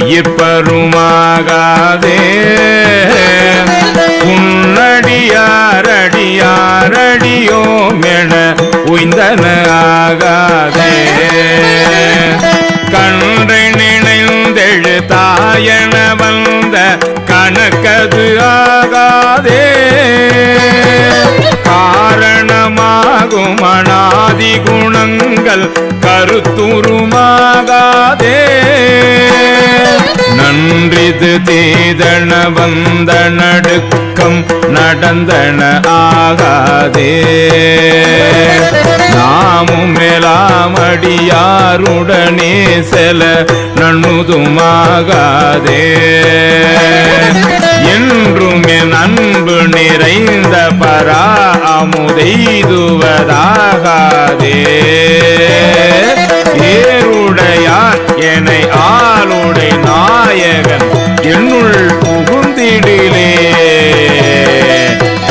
உயிர்ப்பருமாகாதே உன்னடியாரடியாரடியோ மென உய்ந்தன ஆகாதே கன்றை நினைந்தெழு தாயன வந்த கணக்கது ஆகாதே. காரணமாகும் அனாதி குணங்கள் கருத்துருமா நன்றிது தீதன வந்த நடுக்கம் நடந்தன ஆகாதே. நாமும் மேலாமடியாருடனே செல நன்முதுமாகாதே என்றும் என் அன்பு நிறைந்த பரா அமுதெய்துவதாகாதே ஏருடையார் என்னை ஆளுடை நாயகன் என்னுள் புகுந்திடு